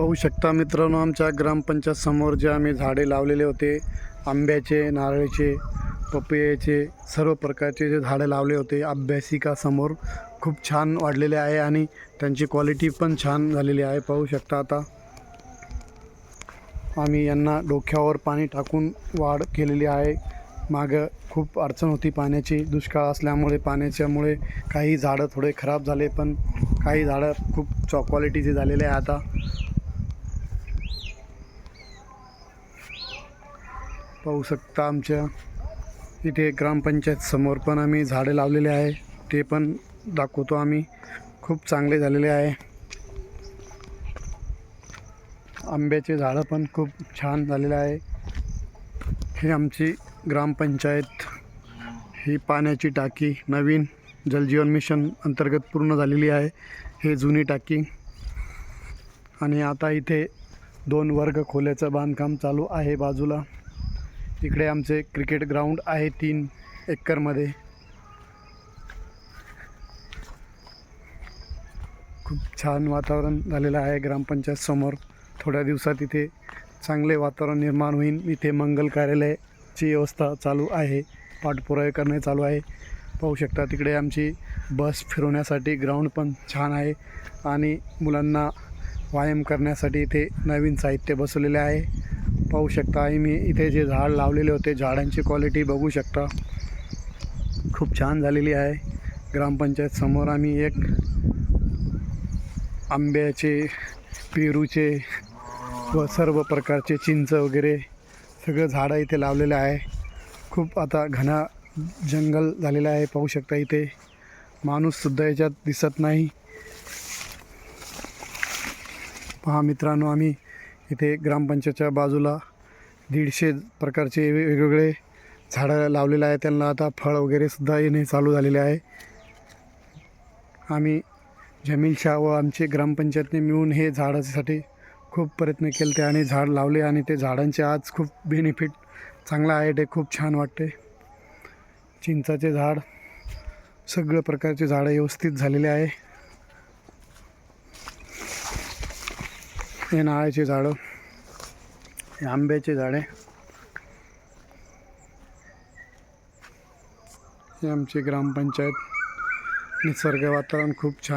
पाहू शकता मित्रांनो आमच्या ग्रामपंचायत समोर जे आम्ही झाडे लावलेले होते आंब्याचे नारळीचे पपयाचे सर्व प्रकारचे जे झाडे लावले होते अभ्यासिकासमोर खूप छान वाढलेले आहे आणि त्यांची क्वालिटी पण छान झालेली आहे. पाहू शकता आता आम्ही यांना डोक्यावर पाणी टाकून वाढ केलेली आहे. मागं खूप अडचण होती पाण्याची दुष्काळ असल्यामुळे पाण्याच्यामुळे काही झाडं थोडे खराब झाले पण काही झाडं खूप चॉ क्वालिटीचे झालेले आहे आता. पाहू शकता आमच्या इथे ग्रामपंचायत समोर पण आम्ही झाडे लावलेले आहे. ते पण दाखवतो आम्ही. खूप चांगले झालेले आहे. आंब्याचे झाडं पण खूप छान झालेले आहे. हे आमची ग्रामपंचायत. ही पाण्याची टाकी नवीन जलजीवन मिशन अंतर्गत पूर्ण झालेली आहे. हे जुनी टाकी. आणि आता इथे दोन वर्ग खोल्याचं बांधकाम चालू आहे बाजूला. तिकडे आमचे क्रिकेट ग्राउंड आहे तीन एकरमध्ये. खूप छान वातावरण झालेलं आहे ग्रामपंचायत समोर. थोड्या दिवसात इथे चांगले वातावरण निर्माण होईल इथे मंगल कार्यालयाची व्यवस्था चालू आहे. पाठपुरावे करणे चालू आहे. पाहू शकता तिकडे आमची बस फिरवण्यासाठी ग्राउंड पण छान आहे आणि मुलांना व्यायाम करण्यासाठी इथे नवीन साहित्य बसवलेले आहे. पाहू शकता. आणि मी इथे जे झाड लावलेले होते झाडांची क्वालिटी बघू शकता. खूप छान झालेली आहे. ग्रामपंचायत समोर आम्ही एक आंब्याचे पेरूचे व सर्व प्रकारचे चिंच वगैरे सगळं झाडं इथे लावलेलं आहे. खूप आता घना जंगल झालेलं आहे पाहू शकता इथे. माणूससुद्धा याच्यात दिसत नाही. पहा मित्रांनो आम्ही इथे ग्रामपंचायतच्या बाजूला दीडशे प्रकारचे वेगवेगळे झाडं लावलेले आहे त्यांना आता फळ वगैरेसुद्धा येणे चालू झालेले आहे. आम्ही जमील शाह व आमचे ग्रामपंचायतने मिळून हे झाडासाठी खूप प्रयत्न केले ते आणि झाड लावले आणि ते झाडांचे आज खूप बेनिफिट चांगला आहे. ते खूप छान वाटते. चिंचाचे झाड सगळं प्रकारचे झाडं व्यवस्थित झालेले आहे. हे नारळाची झाडं हे आंब्याची झाडे. हे आमची ग्रामपंचायत. निसर्ग वातावरण खूप छान